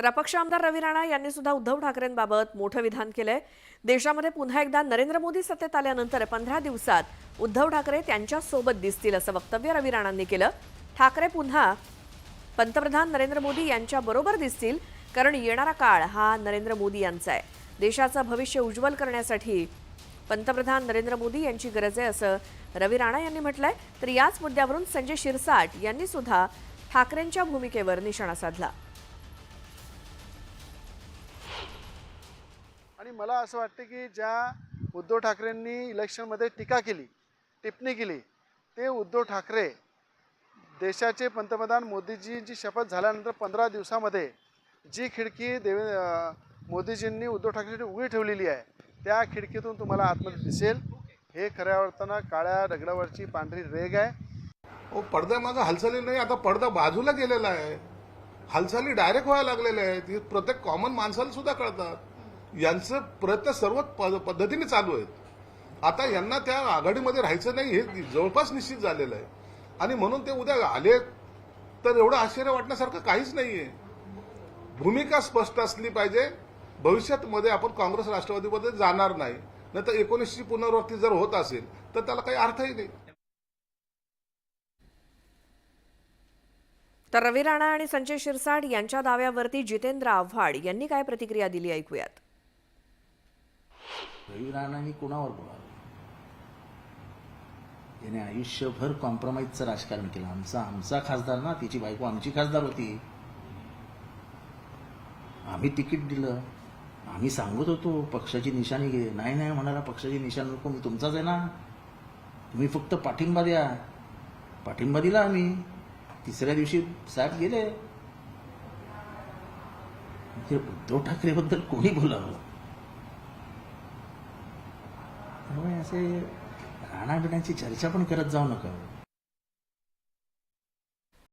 तर अपक्ष आमदार रवी राणा यांनी सुद्धा उद्धव ठाकरेंबाबत मोठं विधान केलंय. देशामध्ये पुन्हा एकदा नरेंद्र मोदी सत्तेत आल्यानंतर पंधरा दिवसात उद्धव ठाकरे त्यांच्यासोबत दिसतील असं वक्तव्य रवी राणांनी केलं. ठाकरे पुन्हा पंतप्रधान नरेंद्र मोदी यांच्या बरोबर दिसतील कारण येणारा काळ हा नरेंद्र मोदी यांचा आहे. देशाचं भविष्य उज्ज्वल करण्यासाठी पंतप्रधान नरेंद्र मोदी यांची गरज आहे असं रवी राणा यांनी म्हटलंय. तर याच मुद्द्यावरून संजय शिरसाट यांनी सुद्धा ठाकरेंच्या भूमिकेवर निशाणा साधला. आणि मला असं वाटतं की ज्या उद्धव ठाकरेंनी इलेक्शनमध्ये टीका केली टिप्पणी केली ते उद्धव ठाकरे देशाचे पंतप्रधान मोदीजींची शपथ झाल्यानंतर पंधरा दिवसामध्ये जी खिडकी देवे मोदीजींनी उद्धव ठाकरेसाठी उघडी ठेवलेली आहे त्या खिडकीतून तुम्हाला आतमध्ये दिसेल. हे खऱ्या अर्थानं काळ्या दगडावरची पांढरी रेग आहे. ओ पडद्यामागं हालचाली नाही आता पडदा बाजूला गेलेला आहे. हालचाली डायरेक्ट व्हायला लागलेल्या आहेत. हे प्रत्येक कॉमन माणसाला सुद्धा कळतात. यांचं प्रयत्न सर्व पद्धतीने चालू आहेत. आता यांना त्या आघाडीमध्ये राहायचं नाही हे जवळपास निश्चित झालेलं आहे. आणि म्हणून ते उद्या आले तर एवढं आश्चर्य वाटण्यासारखं काहीच नाहीये. भूमिका स्पष्ट असली पाहिजे. भविष्यात मध्ये आपण काँग्रेस राष्ट्रवादीमध्ये जाणार नाही. नाही तर एकोणीसची पुनरावृत्ती जर होत असेल तर त्याला काही अर्थही नाही. तर रवी राणा आणि संजय शिरसाट यांच्या दाव्यावरती जितेंद्र आव्हाड यांनी काय प्रतिक्रिया दिली ऐकूयात. रवी राणांनी कुणावर बोलावं याने आयुष्यभर कॉम्प्रोमाइजचं राजकारण केलं. आमचा आमचा खासदार ना तिची बायको आमची खासदार होती. आम्ही तिकीट दिलं. आम्ही सांगत होतो पक्षाची निशाणी घे. नाही नाही म्हणाला पक्षाची निशाणी नको मी तुमचाच आहे ना. तुम्ही फक्त पाठिंबा द्या. पाठिंबा दिला आम्ही. तिसऱ्या दिवशी साहेब गेले. उद्धव ठाकरेबद्दल कोणी बोलावं असे राहण्याबिण्याची चर्चा पण करत जाऊ नका.